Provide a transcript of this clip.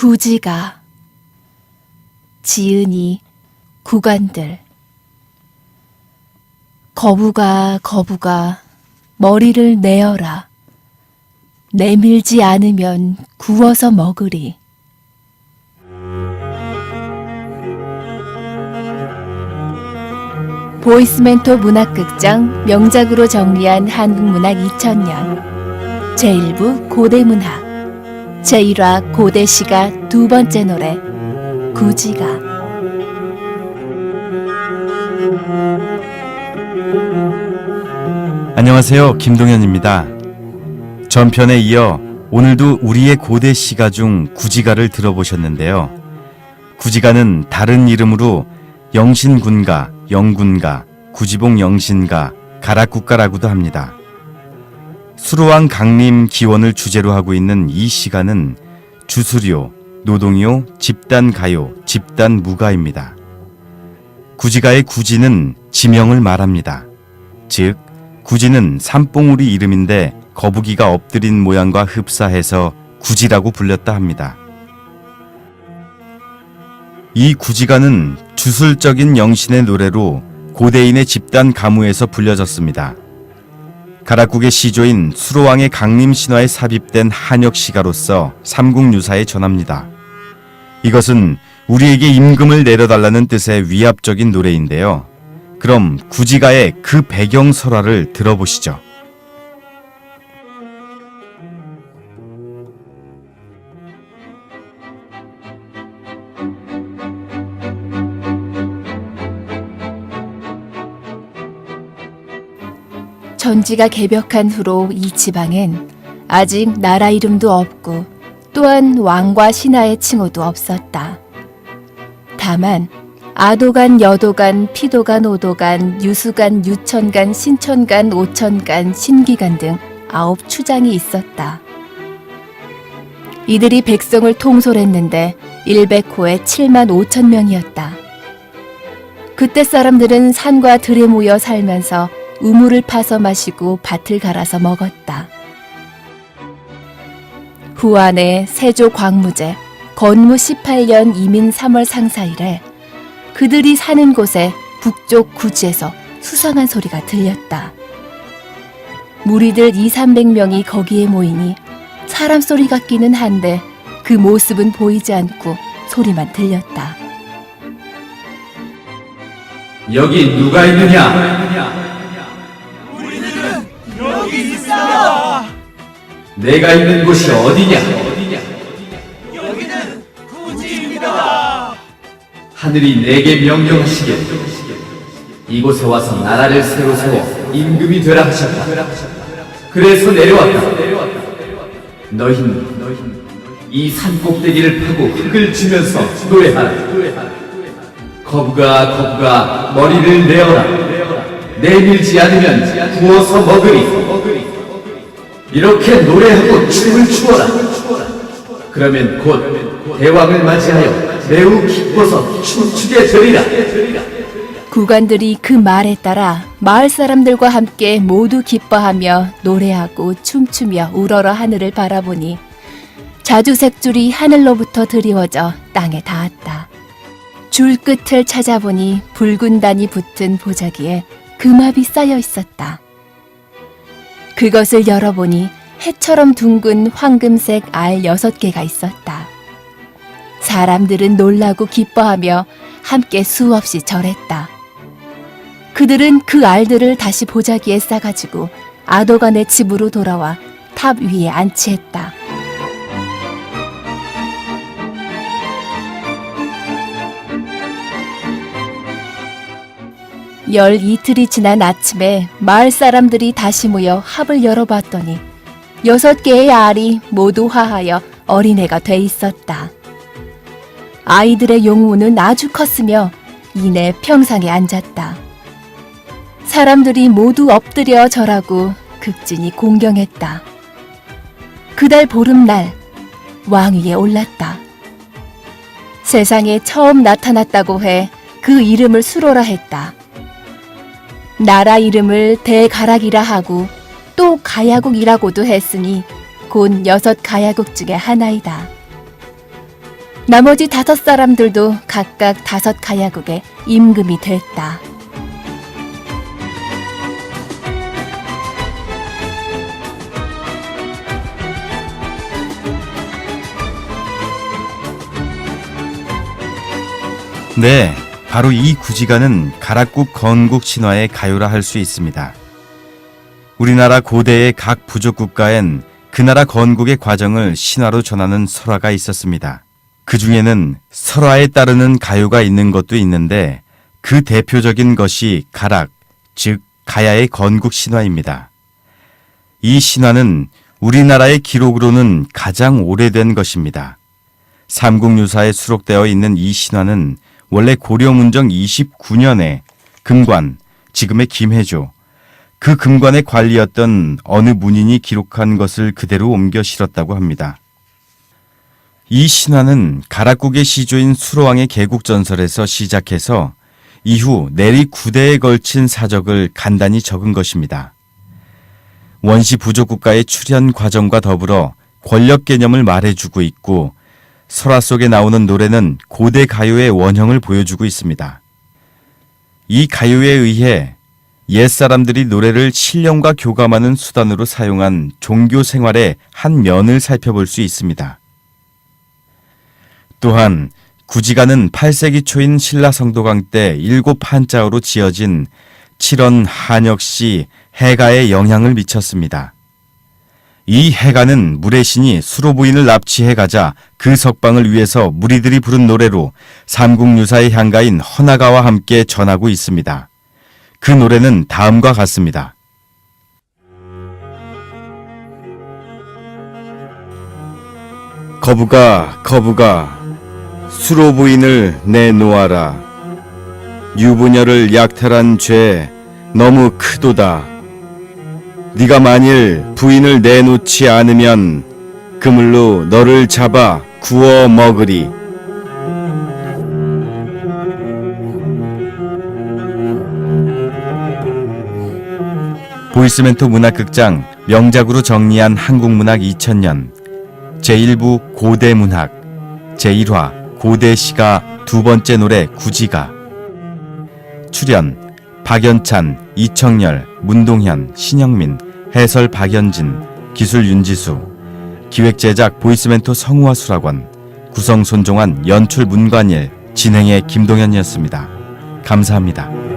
구지가 지은이 구간들. 거부가 거부가 머리를 내어라. 내밀지 않으면 구워서 먹으리. 보이스멘토 문학극장 명작으로 정리한 한국문학 2000년. 제1부 고대문학 제1화 고대시가 두 번째 노래 구지가 안녕하세요. 김동현입니다. 전편에 이어 오늘도 우리의 고대 시가 중 구지가를 들어보셨는데요. 구지가는 다른 이름으로 영신군가, 영군가, 구지봉 영신가, 가락국가라고도 합니다. 수로왕 강림 기원을 주제로 하고 있는 이 시가는 주수료, 노동요, 집단 가요, 집단 무가입니다. 구지가의 구지는 지명을 말합니다. 즉, 구지는 산봉우리 이름인데 거북이가 엎드린 모양과 흡사해서 구지라고 불렸다 합니다. 이 구지가는 주술적인 영신의 노래로 고대인의 집단 가무에서 불려졌습니다. 가락국의 시조인 수로왕의 강림 신화에 삽입된 한역 시가로서 삼국 유사에 전합니다. 이것은 우리에게 임금을 내려달라는 뜻의 위압적인 노래인데요. 그럼 구지가의 그 배경 설화를 들어보시죠. 전지가 개벽한 후로 이 지방엔 아직 나라 이름도 없고 또한 왕과 신하의 칭호도 없었다. 다만 아도간, 여도간, 피도간, 오도간, 유수간, 유천간, 신천간, 오천간, 신기간 등 아홉 추장이 있었다. 이들이 백성을 통솔했는데 100호에 7만 5천 명이었다. 그때 사람들은 산과 들에 모여 살면서 우물을 파서 마시고 밭을 갈아서 먹었다. 후안의 세조 광무제 건무 18년 이민 3월 상사 일에 그들이 사는 곳에 북쪽 구지에서 수상한 소리가 들렸다. 무리들 2, 300명이 거기에 모이니 사람 소리 같기는 한데 그 모습은 보이지 않고 소리만 들렸다. 여기 누가 있느냐? 내가 있는 곳이 어디냐? 여기는 구지입니다. 하늘이 내게 명령하시길 이곳에 와서 나라를 새로 세워 임금이 되라 하셨다. 그래서 내려왔다. 너희는 이 산꼭대기를 파고 흙을 주면서 노래하라. 거부가 거부가 머리를 내어라. 내밀지 않으면 구워서 먹으리. 이렇게 노래하고 춤을 추어라. 그러면 곧 대왕을 맞이하여 매우 기뻐서 춤추게 되리라. 구간들이 그 말에 따라 마을 사람들과 함께 모두 기뻐하며 노래하고 춤추며 우러러 하늘을 바라보니 자주색 줄이 하늘로부터 드리워져 땅에 닿았다. 줄 끝을 찾아보니 붉은 단이 붙은 보자기에 금압이 쌓여 있었다. 그것을 열어보니 해처럼 둥근 황금색 알 여섯 개가 있었다. 사람들은 놀라고 기뻐하며 함께 수없이 절했다. 그들은 그 알들을 다시 보자기에 싸가지고 아도간의 집으로 돌아와 탑 위에 안치했다. 열 이틀이 지난 아침에 마을 사람들이 다시 모여 합을 열어봤더니 여섯 개의 알이 모두 화하여 어린애가 돼 있었다. 아이들의 용우는 아주 컸으며 이내 평상에 앉았다. 사람들이 모두 엎드려 절하고 극진히 공경했다. 그달 보름날 왕위에 올랐다. 세상에 처음 나타났다고 해 그 이름을 수로라 했다. 나라 이름을 대가락이라 하고 또 가야국이라고도 했으니 곧 여섯 가야국 중의 하나이다. 나머지 다섯 사람들도 각각 다섯 가야국의 임금이 됐다. 네, 바로 이 구지가는 가락국 건국 신화의 가요라 할 수 있습니다. 우리나라 고대의 각 부족 국가엔 그 나라 건국의 과정을 신화로 전하는 설화가 있었습니다. 그 중에는 설화에 따르는 가요가 있는 것도 있는데 그 대표적인 것이 가락, 즉 가야의 건국 신화입니다. 이 신화는 우리나라의 기록으로는 가장 오래된 것입니다. 삼국유사에 수록되어 있는 이 신화는 원래 고려문정 29년에 금관, 지금의 김해조, 그 금관의 관리였던 어느 문인이 기록한 것을 그대로 옮겨 실었다고 합니다. 이 신화는 가락국의 시조인 수로왕의 개국 전설에서 시작해서 이후 내리 9대에 걸친 사적을 간단히 적은 것입니다. 원시 부족 국가의 출현 과정과 더불어 권력 개념을 말해주고 있고 설화 속에 나오는 노래는 고대 가요의 원형을 보여주고 있습니다. 이 가요에 의해 옛 사람들이 노래를 신령과 교감하는 수단으로 사용한 종교 생활의 한 면을 살펴볼 수 있습니다. 또한 구지가는 8세기 초인 신라 성도강 때 일곱 한자어로 지어진 칠원 한역시 해가에 영향을 미쳤습니다. 이 해가는 물의 신이 수로 부인을 납치해 가자 그 석방을 위해서 무리들이 부른 노래로 삼국유사의 향가인 허나가와 함께 전하고 있습니다. 그 노래는 다음과 같습니다. 거부가 거부가 수로 부인을 내놓아라. 유부녀를 약탈한 죄 너무 크도다. 네가 만일 부인을 내놓지 않으면 그물로 너를 잡아 구워 먹으리. 보이스멘토 문학극장 명작으로 정리한 한국문학 2000년 제1부 고대문학 제1화 고대시가 두 번째 노래 구지가 출연 박연찬, 이청열, 문동현, 신영민, 해설 박연진, 기술 윤지수, 기획 제작 보이스멘토 성우와 수락원, 구성 손종환, 연출 문관일, 진행의 김동현이었습니다. 감사합니다.